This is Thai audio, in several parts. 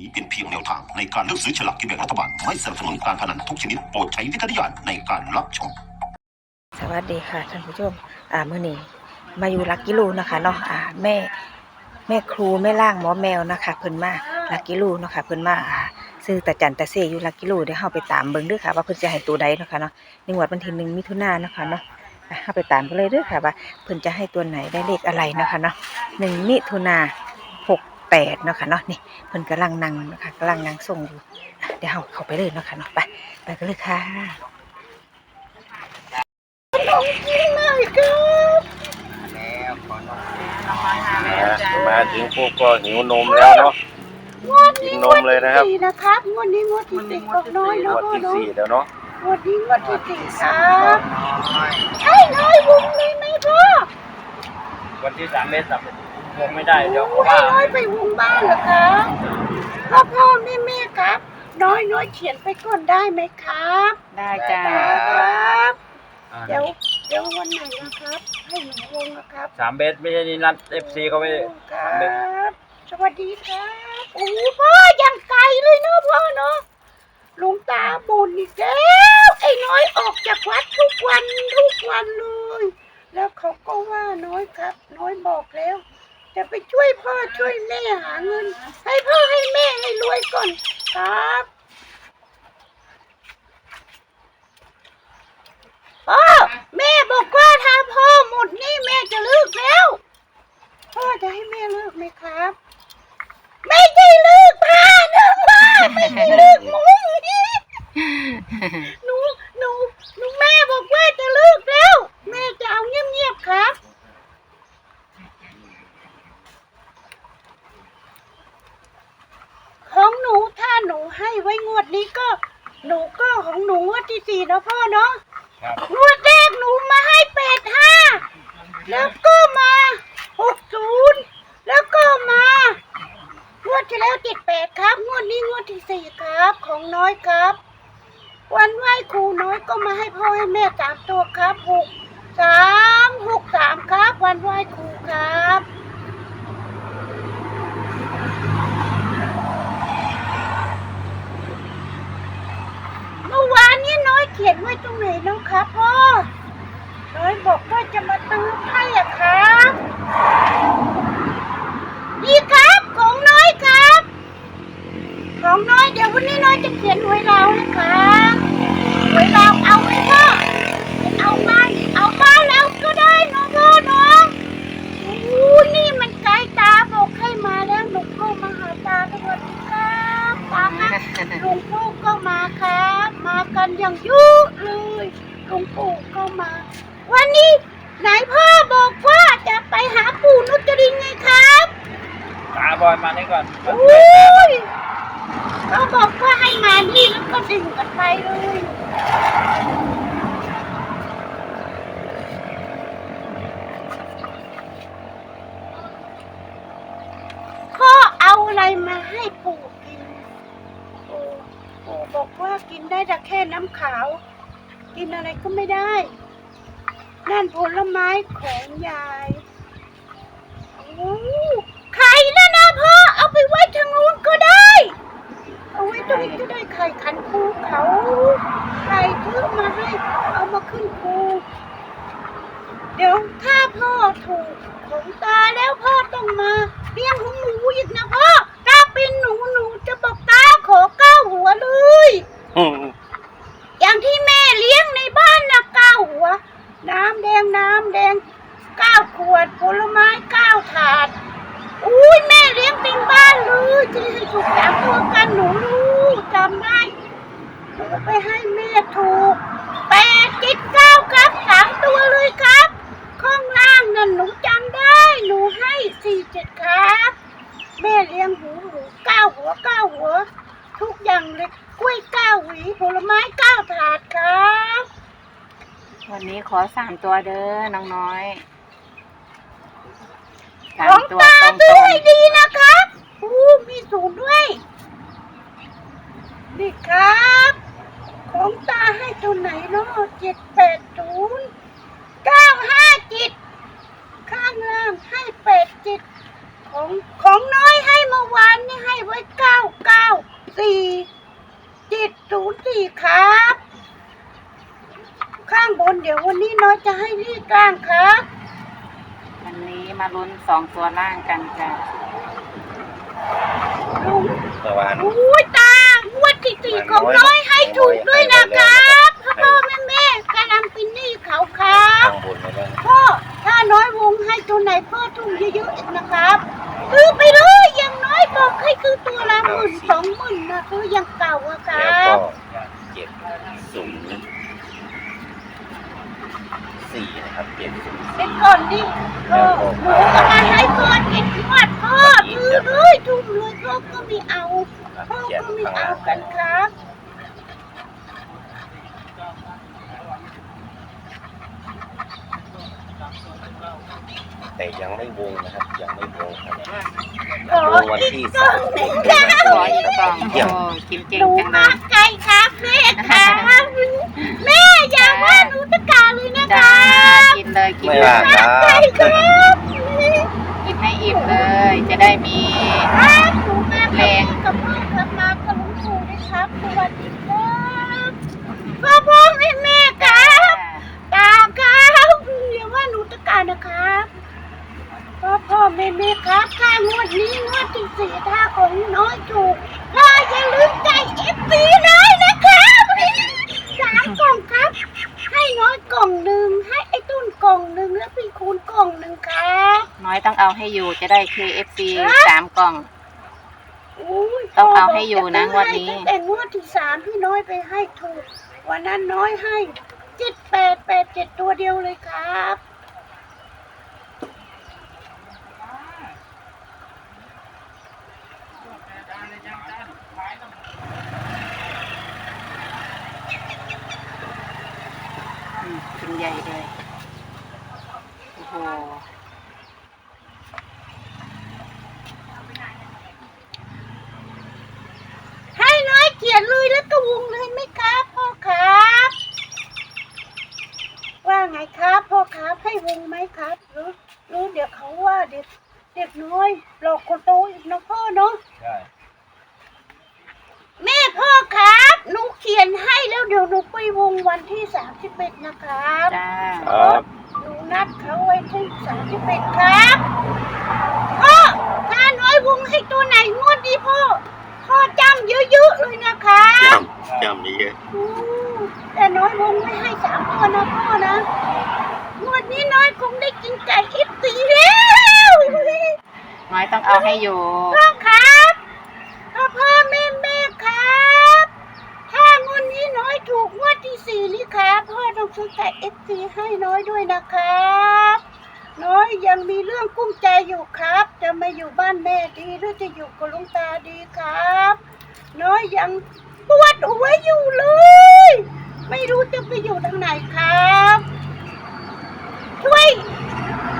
นี้เป็นเพียงแนวทางในการเลือกซื้อฉลากกินแบ่งรัฐบาล ไม่สนับสนุนการพนันทุกชนิดโปรดใช้วิจารณญาณในการรับชม สวัสดีค่ะท่านผู้ชม อ่ามื่อนี้มาอยู่ลักกิลูนะคะเนาะ อ่าแม่แม่ครูแม่ล่างหมอแมวนะคะ เพิ่นมาลักกิลูนะคะเพิ่นมาอ่าซื้อตาจันตาเซอยู่ลักกิลูเดี๋ยวเฮาไปตามเบิ่งเด้อค่ะ ว่าเพิ่นจะให้ตัวใดนะคะเนาะในงวดวันที่หนึ่งมิถุนายนเนาะคะเนาะอะเฮาไปตามกันเลยเด้อค่ะว่าเพิ่นจะให้ตัวไหนได้เลขอะไรนะคะเนาะหนึ่งมิถุนาหก แปดเนาะค่ะเนาะนี่เพิ่นกำลังนั่งนะคะกำลังนั่งส่งอยู่อะเดี๋ยวเฮาเข้าไปเลยเนาะค่ะเนาะไปไปกันเลยค่ะมาถึงพวกก็หิวนมแล้วเนาะงวดกินี้นงนวมดเลยนะครับที่สี่นะครับงวดนี้งวดที่สี่ก็น้อยงแล้ววดพ่อที่เนาะสี่แล้วเนาะงวดนี้งวดที่สี่ครับใช่น้อยวงเลยไหมพ่อวันที่สามเมษายน วงไม่ได้เดี๋ยวโอ้ให้ว่าน้อยไปวงบ้านเหรอครับพ่อพ่อแม่แม่ครับ น้อยน้อยเขียนไปก่อนได้ไหมครับได้จ้าครับ อ่าเดี๋ยวเดี๋ยววันไหนนะครับ ให้หนูวงนะครับสามเมษไม่ใช่นี่นัดเอฟซีเขาไม่ครสามเมษับ สวัสดีครับโอ้พ่อยังไกลเลยเนาะพ่อเนาะหลวงตาบุญอีกแล้วไอ้น้อยออกจากวัดทุกวันทุกวันเลย แล้วเขาก็ว่าน้อยครับ น้อยบอกแล้ว จะไปช่วยพ่อช่วยแม่หาเงิน ให้พ่อให้แม่ให้รวยก่อนครับพ่อแม่บอกว่าถ้าพ่อหมดหนี่แม่จะเลิกแล้ว พ่อจะให้แม่เลิกไหมครับ ไม่ได้เลิกพ่าเลิกพ่าไม่ได้เลิกมุ้งหนูหนูหนูแม่บอกว่าจะเลิกแล้ว แม่จะเอาเงียบๆครับ ของหนูถ้าหนูให้ไว้งวดนี้ก็ หนูก็ของหนูงวดที่สี่นะพ่อเนาะ ครับ งวดแรกหนูมาให้แปดห้า แล้วก็มาหกศูนย์แล้วก็มางวดที่แล้วเจ็ดแปดครับ งวดนี้งวดที่ สี่ครับ ของน้อยครับ วันไหว้ครูน้อยก็มาให้พ่อให้แม่สามตัวครับหกสามหกสามครับ วันไหว้ครูครับเมื่อวานนี้น้อยเขียนไว้ตรงไหนน้องครับพ่อน้อยบอกว่าจะมาตื้อให้อะครับนี่ครับของน้อยครับ ของน้อยเดี๋ยววันนี้น้อยจะเขียนหวยเราให้ครับหวยเราเอาไหมพ่อเอามาเอาบ้านเราก็ได้เน้องพ่อเน้องโอ้นี่มันไกลตาบอกให้มาแล้วหนูก็มาหาตาสวัสดีครับตาครับหลวงปู่ก็มาครับ มา กันอย่างยุเลยหลวงปู่ก็มา วันนี้ไหนพ่อบอกว่าจะไปหาปู่นุจรินไงครับตาบอยมานี่ก่อนอุ้ยเขาบอกว่าให้มานี่แล้วก็ดึงกันไปเลย พ่อเอาอะไรมาให้ปู่กิน ปู่ปู่บอกว่ากิน ได้แต่แค่น้ำขาว กินอะไรก็ไม่ได้ นั่นผลไม้ของยายโอ้ไข่นะนะพ่อ เอาไปไว้ทางนู้นก็ได้ เอาไว้ตรงนี้ก็ได้ไข่ขันภูเขา ไข่ซื้อมาให้ เอามาขึ้นภูเดี๋ยวถ้าพ่อถูกของตาแล้วพ่อต้องมาเลี้ยงของหนูอีกนะพ่อ ถ้าเป็นหนูหนูจะบอกตาขอเก้าหัวเลย อย่างที่แม่เลี้ยงในบ้านนะเก้าหัว น้ำแดงน้ำแดงเก้าขวดผลไม้เก้าถาด อุ้ยแม่เลี้ยงเต็มบ้านเลยจะให้ถูกสามตัวกันหนูรู้จำได้หนู ไปให้แม่ถูกแปดเจ็ดเก้าครับสามตัวเลยครับ ข้างล่างนั่นหนูจำได้ หนูให้สี่เจ็ดครับ แม่เลี้ยงหูหมูเก้าหัวเก้าหัว ทุกอย่างเลยกล้วยเก้าหวีผลไม้เก้าถาดครับ วันนี้ขอสามตัวเด้อน้องน้อยสาขอมงตัวตาตรงดูให้ดีนะครับอู้มีศูนย์ด้วย นี่ครับขอ งตาให้ตัวไหนเนาะเจ็ดแปดศูนย์เก้าห้าเจ็ดข้างล่างให้แปดเจ็ดของของน้อยให้เมื่อวานนี่ให้ไว้เก้าเก้าสี่ครับ ข้างบนเดี๋ยววันนี้น้อยจะให้รีดกลางครับวันนี้มาลุ้นสองตัวล่างกันจ้ะลุงเมื่อวานอุ้ยตางวดที่สี่ของน้อยให้ ถูกด้วยนะครับพ่อพ่อแม่แม่กำลังเป็นหนี้เขาครับข้างบนมาแล้วพ่อถ้าน้อยวงให้ตัวไหนพ่อทุ่มเยอะๆอีกนะครับคือไปเลยอย่างน้อยบอกให้คือตัวละหมื่นสองหมื่นนะคือยังเก่าอะคแล้วรัก็บเจ็ดศูนย์สี่นะครับเจ็ดศูนย์เป็นก่อนดิพ่อหนูกำลังให้พ่อเก็บงวดพ่อคือเลยทุ่มเลยพ่อก็ไม่เอาพ่อ เขียน ก็ไม่ ข้าง เอา ล่าง กันครับ แต่ยังไม่วงนะครับ ยังไม่วงครับขอวงวันอีที่กกล่สาองมหนึ่งสิบครับขออีกกล่องเยี่ยมโอ้กินเก่หงนูจังเลมายไกลครับแม่ครับแม่อย่าว่าหนูตะกาเลยนะคจ้ารับกินเลยกินไม่เลว่ายครับใช่ครับกินให้อิ่มเลย จะได้มีครับหนูมา แรง กับพ่อครับมากับลุงปู่ด้วยครับสวัสดีครับพ่อพ่อแม่แม่ครับตาครับอย่าว่าหนูตะกานะครับพ่อพ่อแม่แม่ครับถ้างวดนี้งวด ที่สี่ถ้าของน้อยถูกก็อย่าลืมใจเอฟซีเลยนะครับสามกล่องครับ ให้น้อยกล่องหนึ่งให้ไอ้ตุ้นกล่องหนึ่งแล้วพี่คูณกล่องหนึ่งครับน้อยต้องเอาให้อยู่จะได้ KFC สามกล่องอุ้ยต้องเอาให้อยู่นะงวดนี้ ตั้งแต่งวดที่สามพี่น้อยไปให้ถูก วันนั้นน้อยให้เจ็ดแปดแปดเจ็ดตัวเดียวเลยครับ อืมกินใหญ่เลย โอ้โห ให้น้อยเขียนเลยแล้วก็วงเลยไหมครับพ่อครับ ว่าไงครับพ่อครับให้วงไหมครับรู้รู้ เดี๋ยวเขาว่าเด็กเด็กน้อยหลอกคนโตอีกนะพ่อเนาะใช่แม่พ่อครับหนูเขียนให้แล้วเดี๋ยวหนูไปวงวันที่สามสิบเอ็ดนะครับจ้าครับหนูนัดเขาไว้ที่สามสิบเอ็ดครับพ่อถ้าน้อยวงให้ตัวไหนงวดดีพ่อพ่อจำเยอะๆเลยนะครับจำจำนี้เยอะอืมแต่น้อยวงไม่ให้สามตัวนะพ่อนะงวดนี้น้อยคงได้กินไก่อิฟ ตีแล้วน้อยต้องเอาให้อยู่ พ่อครับพ่อพ่อแม่แม่ครับ ถ้างวดนี้น้อยถูกงวดที่สี่นี่ครับพ่อต้องซื้อไก่เอฟซีให้น้อยด้วยนะครับ น้อยยังมีเรื่องกุ้มใจอยู่ครับ จะมาอยู่บ้านแม่ดีหรือจะอยู่กับลุงตาดีครับ น้อยยังปวดหัวอยู่เลย ไม่รู้จะไปอยู่ทางไหนครับ ช่วย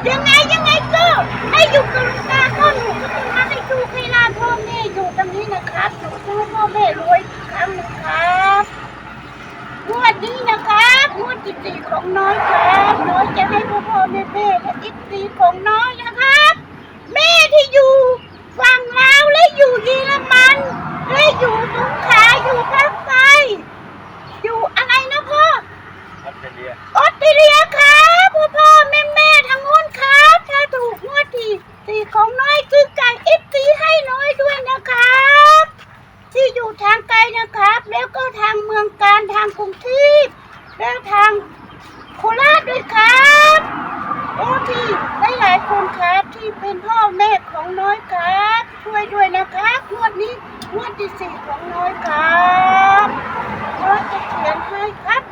ยังไงยังไงก็ให้อยู่กับลุงตาพ่อหนูก็ต้องมาให้ดูให้ลานพ่อแม่อยู่ตรงนี้นะครับหนูจะให้พ่อแม่รวยอีกครั้งหนึงครับงวดนี้นะครับงวดที่สี่ของน้อยครับน้อยจะให้พ่อพ่อแม่แม่และอิสีของน้อยนะครับ แม่ที่อยู่ฝั่งลาวและอยู่เยอรมันและอยู่สงขลาอยู่ภาคใต้อยู่อะไรนะพ่อออสเตรเลียออสเตรเลียครับพ่อพ่อแม่แม่ทางโน้นครับ ถ้าถูกงวดที่สี่ของน้อยซื้อไก่เอฟซีให้น้อยด้วยนะครับ ที่อยู่ทางไกลนะครับ แล้วก็ทางเมืองการทางกรุงเทพแล้วทางโคราชด้วยครับโอ้ที่ได้หลายคนครับที่เป็นพ่อแม่ของน้อยครับ ช่วยด้วยนะครับงวดนี้งวดที่สี่ของน้อยครับน้อยจะเขียนให้ครับ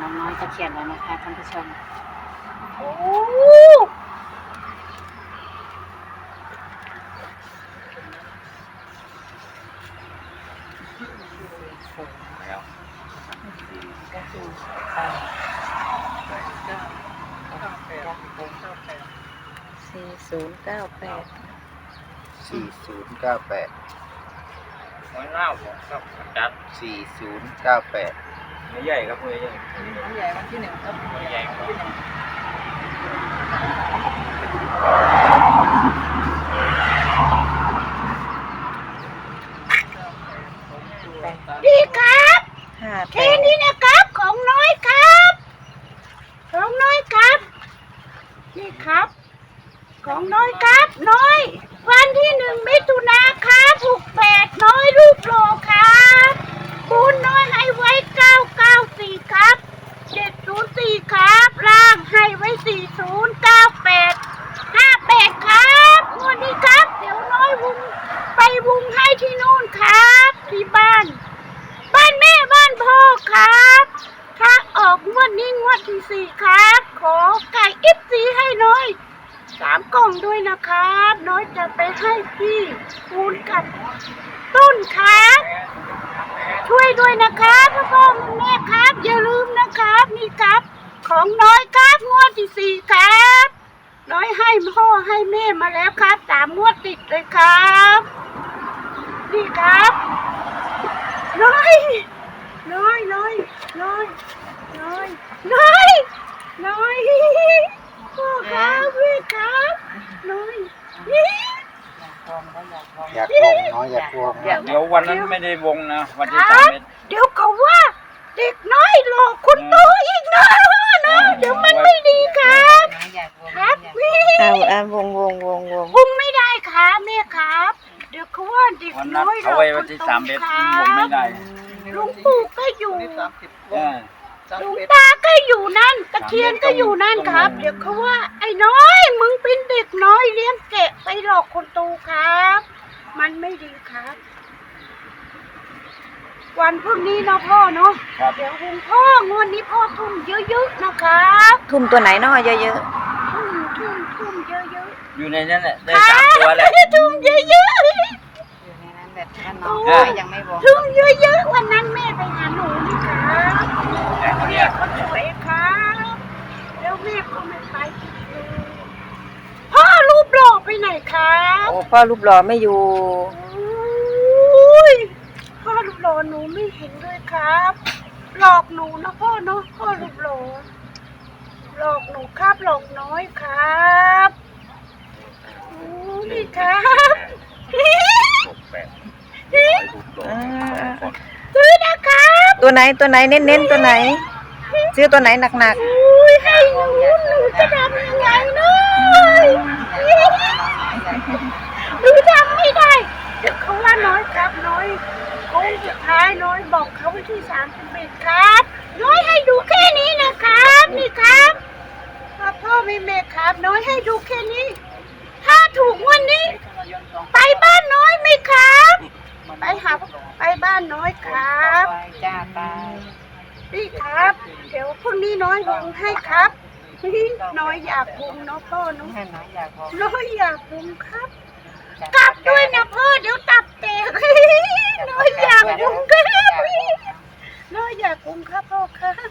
น้องน้อยจะเขียนแล้วนะคะท่านผู้ชมโอ้ สี่ศูนย์เก้าแปดสี่ศูนย์เก้าแปดน้อยเล่าผมครับจัดสี่ศูนย์เก้าแปดไม่ใหญ่ครับไม่ใหญ่ใหญ่วันที่หนึ่งครับไม่ใหญ่ครับแป ดีครับ ห้าแปแค่ดนี้นะครับ ของน้อยครับ ของน้อยครับ นี่ครับ ของน้อยครับ น้อย วันที่หนึ่งมิถุนาครับหกแปดน้อยรูปโลครับคูณน้อยให้ไว้เก้าเก้าสี่ครับเจ็ดศูนย์สี่ครับล่างให้ไว้สี่ศูนย์เก้าแปดห้าแปดครับงวดนี้ครับ เดี๋ยวน้อยวุงไปวุงให้ที่นู่นครับ ที่บ้าน ม่บ้านพ่อครับถ้าออกงวดนี้งวดที่สี่ครับ ขอไก่อิฟซีให้น้อยสามกล่องด้วยนะครับ น้อยจะไปให้พี่คูณกับต้นครับ ช่วยด้วยนะครับพ่อพ่อแม่ครับ อย่าลืมนะครับนี่ครับ ของน้อยครับงวดที่สี่ครับ น้อยให้พ่อให้แม่มาแล้วครับสามงวดติดเลยครับ นี่ครับ น้อย น้อยน้อยน้อยน้อยน้อยน้อยพ่อครับแม่ครับน้อยอยากวงน้อยอยากวงเดี๋ยววันนั้นไม่ได้วงนะ วันที่คสารัมบเมษเดี๋ยวเขาว่า เด็กน้อยหลอกคุณโตอีกนะนะเดี๋ยวมันไม่ดีครับครับพี่เอาเอาวงวงวงวงพุ่งไม่ได้ครับแม่ครับ เดี๋ยวเขาว่าเด็กวันนัดน้อยหลเอาอกไว้คุ วันณที่โตสามเมษครัวงไม่บได้ลุงปู่ก็อยู่เออลุงตาก็อยู่นั่น ตะเคียนก็อยู่นั่นครับ เดี๋ยวเขาว่า ไอ้น้อย มึงเป็นเด็กน้อยเลี้ยงแกะไปหลอกคนโตครับ มันไม่ดีครับ วันพรุ่งนี้เนาะพ่อเนาะ ครับเดี๋ยวคุณพ่องวดนี้พ่อทุ่มเยอะๆนะครับทุ่มตัวไหนเนาะเยอะทุ่มทุ่มทุ่มเยอะอยู่ในนั้นแหละๆได้สามตัวแหละทุ่มเยอะอยู่ในนั้น แบบถ้าน้องน้อยยังไม่บอกๆทุ่มเยอะๆวันนั้นแม่ไปหาหนูนี่ครับแต่คนแม่เนี้ยก็สวยครับแล้วแม่ก็ไม่ไปอีกเลยพ่อรูปหล่อไปไหนครัๆบโอ้พ่อรูปหล่อไม่อยู่อุ้ยพ่อรูปหล่อหนูไม่เห็นด้วยครับ หลอกหนูนะพ่อเนาะพ่อรูปหล่อหลอกหนูครับหลอกน้อยครับอู้นี่ครับอ่า ซื้อนะครับตัวไหนตัวไหนเน้นเน้นๆตัวไหน ซื้อตัวไหนหนักอุ้ยให้หนูหนูจะทำยังไงเนาะหนูทำไม่ได้เดี๋ยวเขาว่าน้อยครับน้อยโค้งสุดท้ายน้อยบอกเขาวันที่สามสิบเอ็ดครับ น้อยให้ดูแค่นี้นะครับนี่ครับพ่อพ่อแม่แม่ครับ น้อยให้ดูแค่นี้ ถ้าถูกวันนี้ ไปบ้านน้อยไหมครับ ไปหาไปบ้านน้อยครับจ้าตาพี่ครับ เดี๋ยวพรุ่งนี้น้อยวงให้ครับพี่น้อยอยากวงเนาะพ่อเนาะแค่น้อยอยากบอกน้อยอยากวงครับ กลับด้วยนะพ่อเดี๋ยวตับแตก น้อยอยากวงครับน้อยอยากวงครับพ่อครับ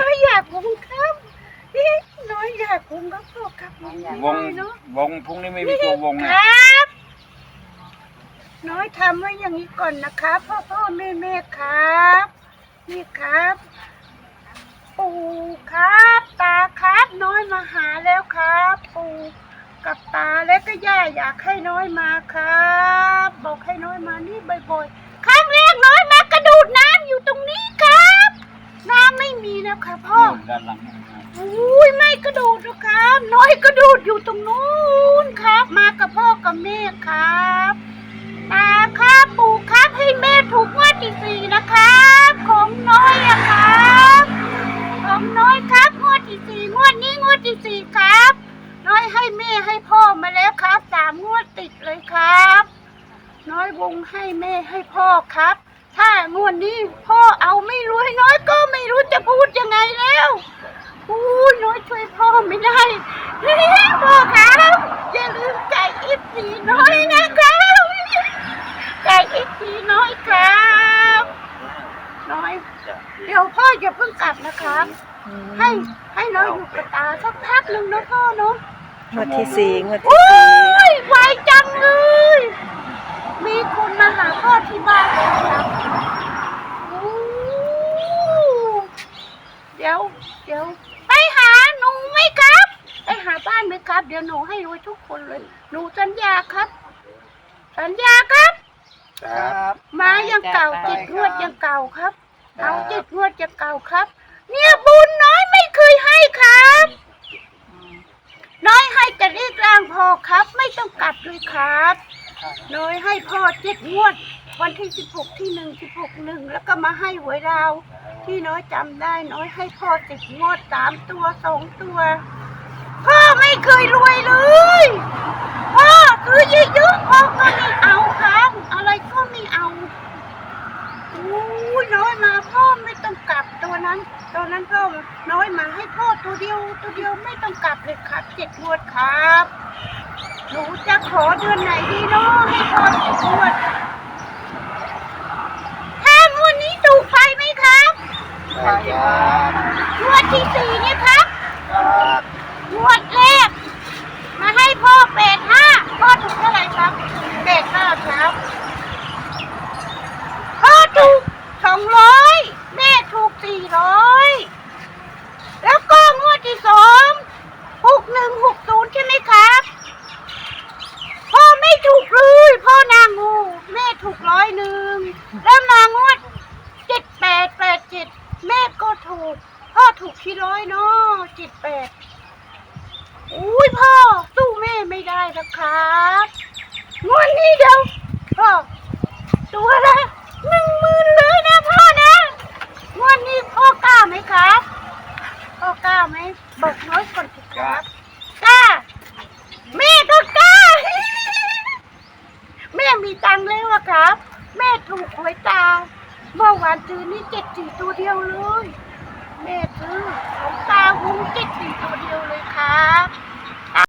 น้อยอยากวงครับน้อยอยากวงครับพ่อครับวง วง เนาะ วงพรุ่งนี้ไม่มีตัววง ค นะ รับ น้ อยทำไว้อย่างนี้ก่อนนะครับพ่อพ่อแม่แม่ครับ นี่ครับ ปู่ครับ ตาครับน้อยมาหาแล้วครับ ปู่กับตาและก็ย่าอยากให้น้อยมาครับ บอกให้น้อยมานี่บ่อยๆครั้งแรกน้อยมากระโดูดน้ำอยู่ตรงนี้ครับ น้ำไม่มีแล้วค่ะพ่อด้านหลังอุ้ยไม่กระโดดหรอกครับ น้อยกระโดดอยู่ตรงนู้นครับ มากับพ่อกับแม่ครับ ตาครับปู่ครับให้แม่ถูกงวดที่สี่นะครับ ของน้อยอะครับ ของน้อยครับงวดที่สี่งวดนี้งวดที่สี่ครับ น้อยให้แม่ให้พ่อมาแล้วครับสามงวดติดเลยครับ น้อยวงให้แม่ให้พ่อครับ ถ้างวดนี้พ่อเอาไม่รวยน้อยก็ไม่รู้จะพูดยังไงแล้วอู้น้อยช่วยพ่อไม่ได้พ่อครับอย่าลืมไก่อิฟสีน้อยนะครับไก่อิฟสีน้อยครับ น้อย เดี๋ยวพ่ออย่าเพิ่งก ลับนะครับๆให้ให้น้อยอยู่กับตาสักพักหนึ่งนะพ่อเนาะงวดที่สี่งวดที่โอ้สี่ยไวจังเลย มีคนมาหาพ่อที่บ้านแล้วครับโอ้เดี๋ยวเดี๋ยวไปหาหนูไหมครับ ไปหาบ้านไหมครับ เดี๋ยวหนูให้รวยทุกคนเลย หนูสัญญาครับ สัญญาครับ ครับ มายังเก่าเจ็ดงวดยังเก่าครับ เอาจ็ดงวดยังเก่าครับ เนี่ยบุญน้อยไม่เคยให้ครับ น้อยให้แต่เรียกร่างพอครับ ไม่ต้องกลับเลยครับ น้อยให้พ่อเจ็ดงวด วันที่สิบหกที่หนึ่งสิบหกหนึ่งแล้วก็มาให้หวยเราที่น้อยจำได้ น้อยให้พ่อสิบงวดสามตัวสองตัว พ่อไม่เคยรวยเลย พ่อซื้อเยอะๆพ่อก็ไม่เอาครับ อะไรก็ไม่เอา อ้ยน้อยมาพ่อไม่ต้องกลับตัวนั้น ตัวนั้นพ่อน้อยมาให้พ่อตัวเดียว ตัวเดียวไม่ต้องกลับเลยครับเจ็ดงวดครับ หนูจะขอเดือนไหนดีเนาะให้พ่อเจ็ดงวดถ้างวดนี้ถูกไปไหมครับได้ครับงวดที่สี่เนี่ยครับ งวดแรก มาให้พ่อแปดห้าพ่อถูกเท่าไหร่ครับแปดห้าครับพ่อถูกสองร้อยแม่ถูกสี่ร้อยแล้วก็งวดที่สองหกหนึ่งหกศูนย์ใช่ไหมครับ พ่อไม่ถูกเลยพ่อนางงูแม่ถูกร้อยหนึ่งแล้วมางวดเจ็ดแปดแปดเจ็ดแม่ก็ถูก พ่อถูกที่ร้อยเนาะเจ็ดแปดอุ้ยพ่อสู้แม่ไม่ได้ นะครับงวดนี้เดี๋ยวพ่อตัวละหนึ่งหมื่นเลยนะพ่อนะงวดนี้พ่อกล้าไหมครับพ่อกล้าไหมบอกน้อยก่อนสิครับกล้าแม่ก็กล้า แม่มีตังค์แล้วอะครับ แม่ถูกหวยตาเมื่อวานซื้อนี่เจ็ดสี่ตัวเดียวเลย แม่ซื้อของตาหุ้งเจ็ดสี่ตัวเดียวเลยครับ